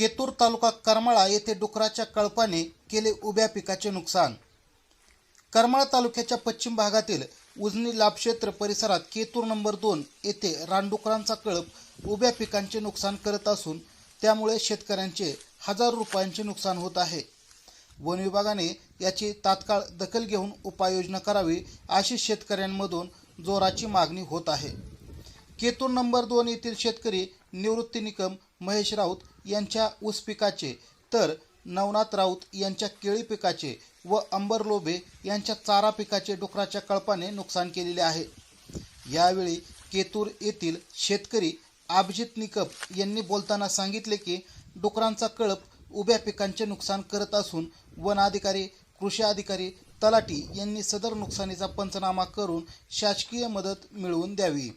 केतूर तालुका करमाळा येथे डुकराच्या कळपाने केले उभ्या पिकाचे नुकसान. करमाळा तालुक्याच्या पश्चिम भागातील उजनी लाभक्षेत्र परिसरात केतूर नंबर दोन येथे रानडुकरांचा कळप उभ्या पिकांचे नुकसान करत असून त्यामुळे शेतकऱ्यांचे हजारो रुपयांचे नुकसान होत आहे. वन विभागाने याची तात्काळ दखल घेऊन उपाययोजना करावी अशी शेतकऱ्यांमधून जोराची मागणी होत आहे. केतूर नंबर दोन येथील शेतकरी निवृत्ती निकम महेश राऊत यांच्या ऊस पिकाचे तर नवनाथ राऊत यांच्या केळी पिकाचे व अंबर लोबे यांच्या चारा पिकाचे डुकराच्या कळपाने नुकसान केलेले आहे. यावेळी केतूर येथील शेतकरी अभिजित निकम यांनी बोलताना सांगितले की डुकरांचा कळप उभ्या पिकांचे नुकसान करत असून वनाधिकारी कृषी अधिकारी तलाटी यांनी सदर नुकसानीचा पंचनामा करून शासकीय मदत मिळवून द्यावी.